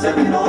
se miró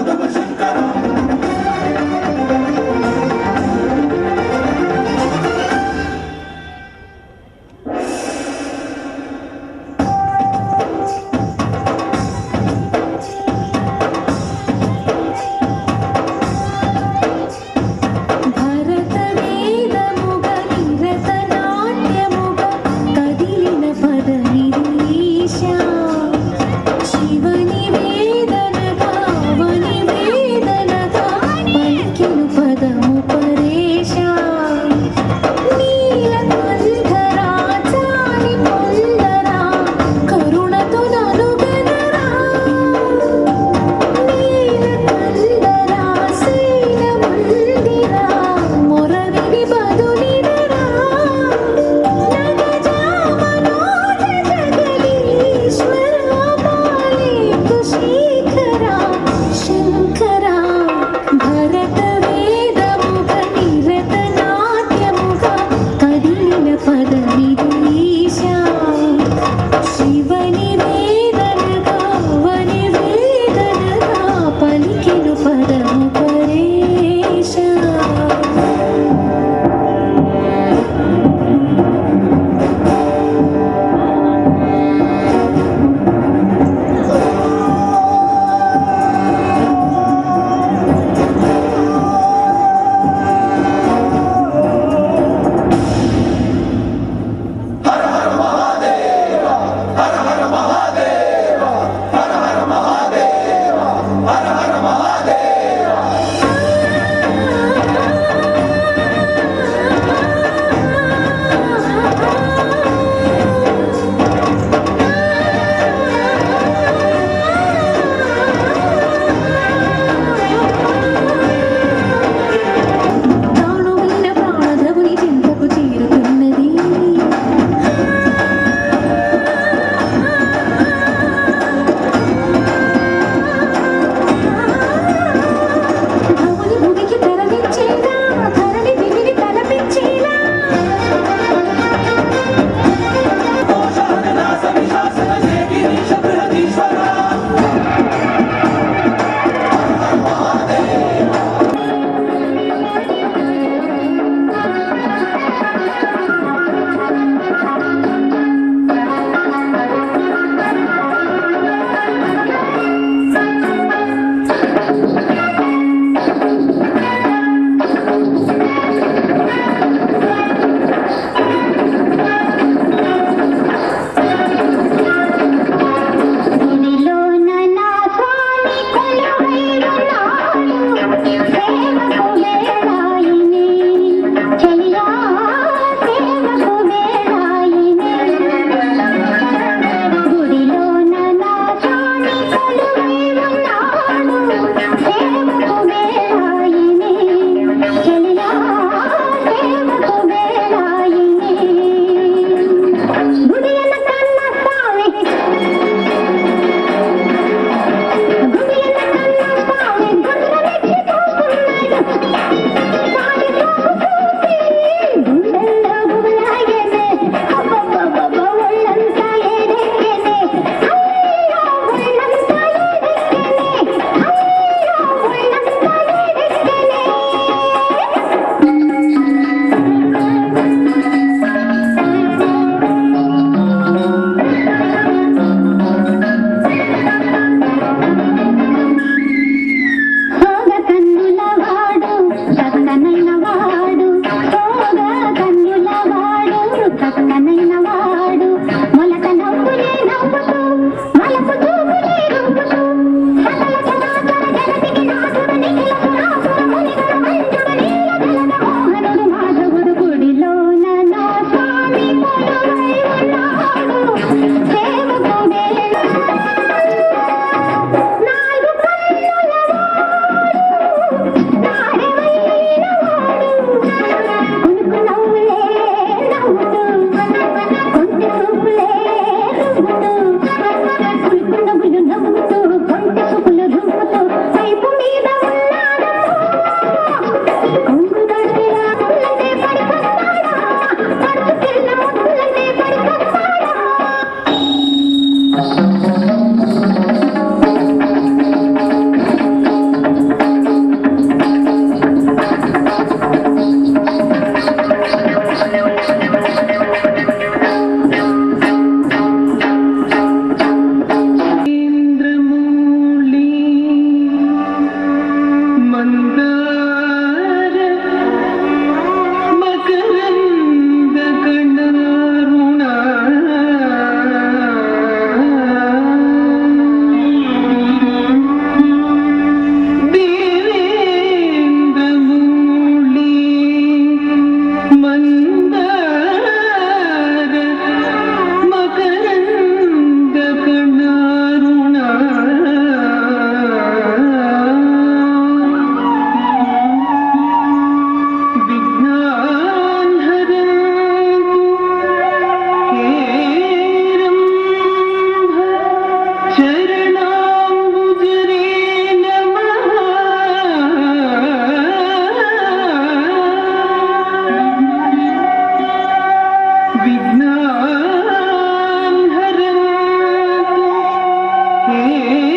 की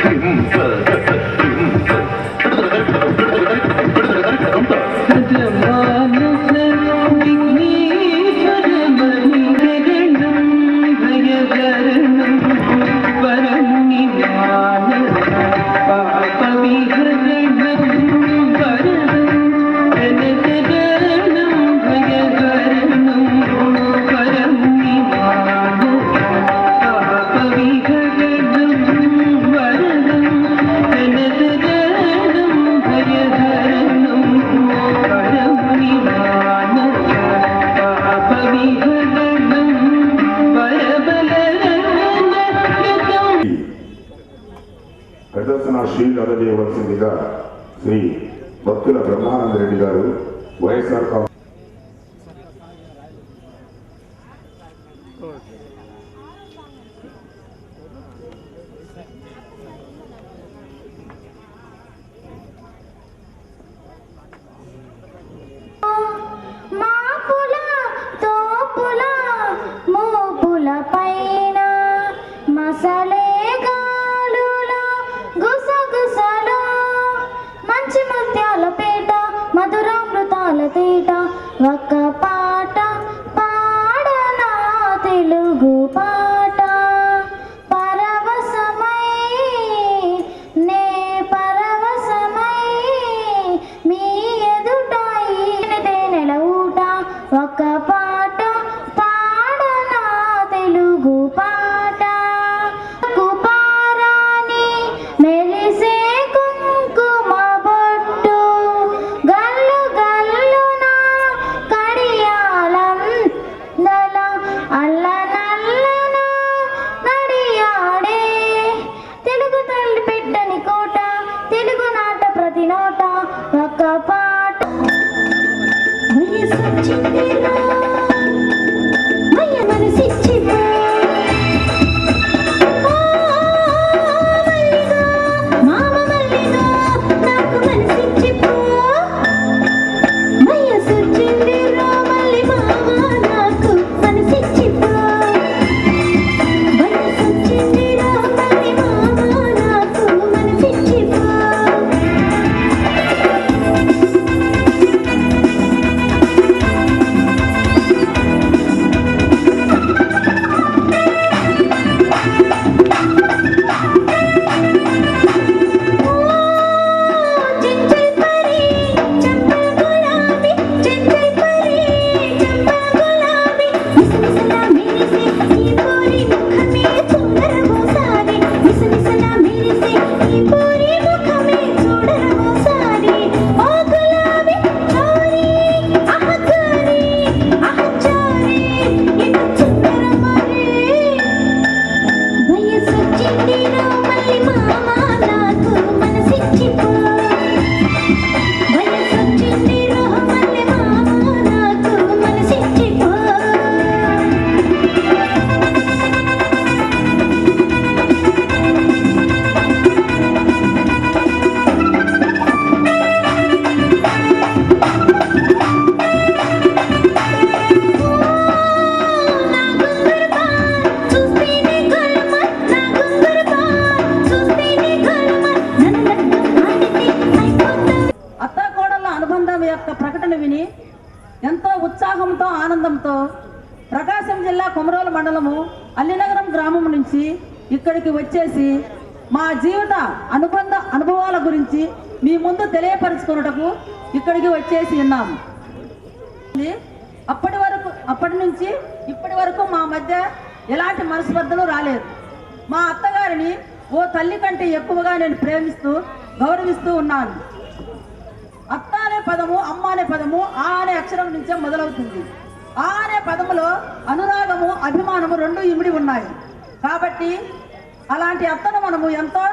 Kim మండలము అల్లినగరం గ్రామం నుంచి ఇక్కడికి వచ్చేసి మా జీవిత అనుబంధ అనుభవాల గురించి మీ ముందు తెలియపరచుకున్నటకు ఇక్కడికి వచ్చేసి ఉన్నాము అప్పటి వరకు అప్పటి నుంచి ఇప్పటి వరకు మా మధ్య ఎలాంటి మనస్పర్ధలు రాలేదు. మా అత్తగారిని ఓ తల్లి కంటే ఎక్కువగా నేను ప్రేమిస్తూ గౌరవిస్తూ ఉన్నాను. అత్త అనే పదము అమ్మ అనే పదము ఆ అనే అక్షరం నుంచే మొదలవుతుంది. ఆ అనే పదములో అనురాగము అభిమానము రెండు ఇమిడి ఉన్నాయి. కాబట్టి అలాంటి అత్తను మనము ఎంతో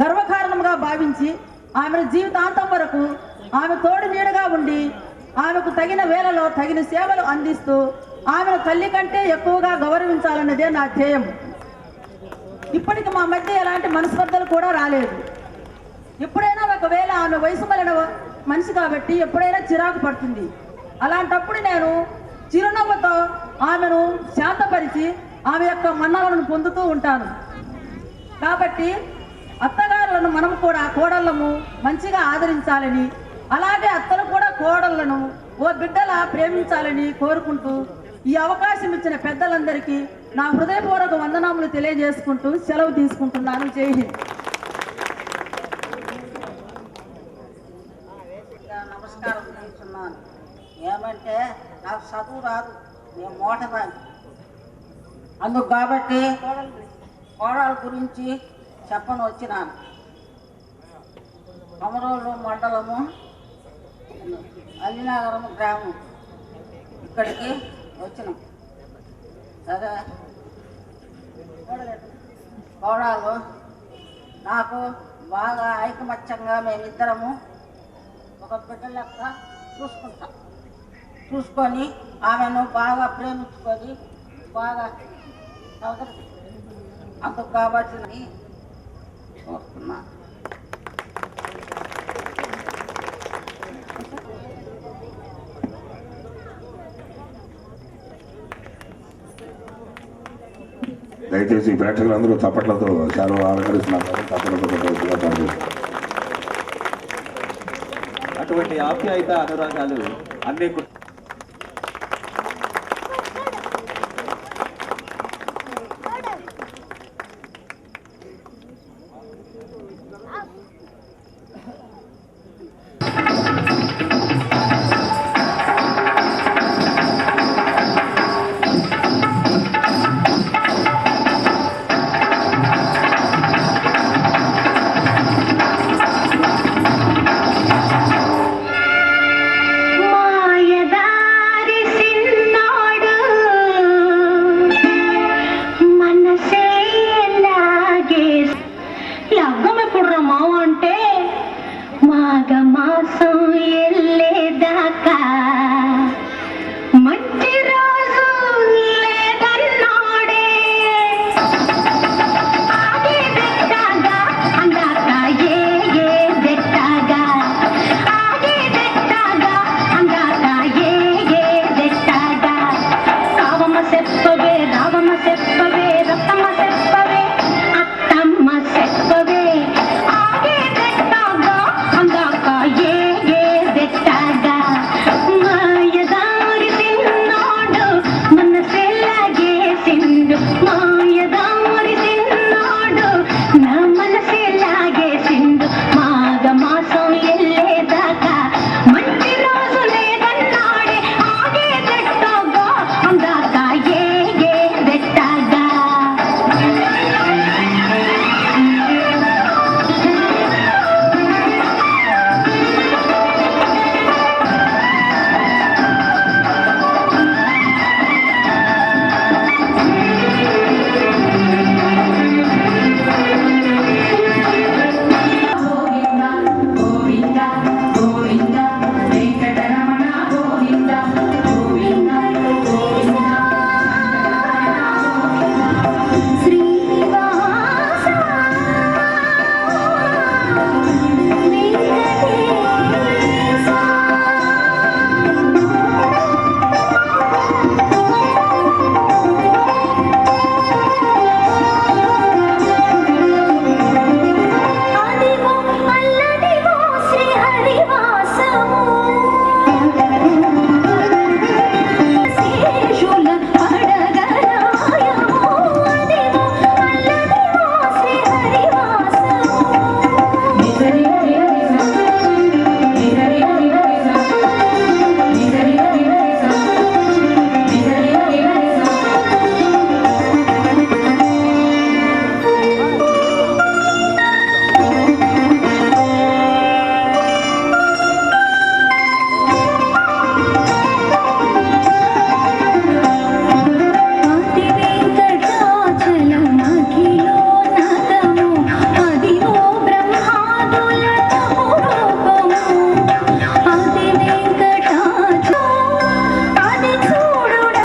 గర్వకారణంగా భావించి ఆమెను జీవితాంతం వరకు ఆమె తోడు నీడగా ఉండి ఆమెకు తగిన వేళలో తగిన సేవలు అందిస్తూ ఆమెను తల్లి కంటే ఎక్కువగా గౌరవించాలన్నదే నా ధ్యేయం ఇప్పటికి మా మధ్య ఎలాంటి మనస్పర్ధలు కూడా రాలేదు. ఎప్పుడైనా ఒకవేళ ఆమె వయసు మళ్ళిన మనిషి కాబట్టి ఎప్పుడైనా చిరాకు పడుతుంది. అలాంటప్పుడు నేను చిరునవ్వుతో ఆమెను శాంతపరిచి ఆమె యొక్క మన్నలను పొందుతూ ఉంటాను. కాబట్టి అత్తగారులను మనం కూడా కోడళ్ళము మంచిగా ఆదరించాలని అలాగే అత్తలు కూడా కోడళ్ళను ఓ బిడ్డలా ప్రేమించాలని కోరుకుంటూ ఈ అవకాశం ఇచ్చిన పెద్దలందరికీ నా హృదయపూర్వక వందనములు తెలియజేసుకుంటూ సెలవు తీసుకుంటున్నాను. జై హింద్. ఏమంటే నాకు చదువు రాదు నేను మోటరాని అందుకు కాబట్టి కోడల గురించి చెప్పను వచ్చినాను. అమరోలు మండలము అల్లినగరం గ్రామం. ఇక్కడికి వచ్చినాం. సరే. కోడాలు నాకు బాగా ఐకమత్యంగా మేమిద్దరము ఒక బిడ్డ లెక్క చూసుకుంటాం. చూసుకొని ఆమెను బాగా ప్రేమించుకొని బాగా అందుకు కాబట్టి నేను కోరుతున్నా దయచేసి ప్రేక్షకులందరూ చప్పట్లతో చాలా అలంకరిస్తున్నారు చప్పట్లతో. అటువంటి ఆప్యాయత అనురాగాలు అన్ని Oh, yeah.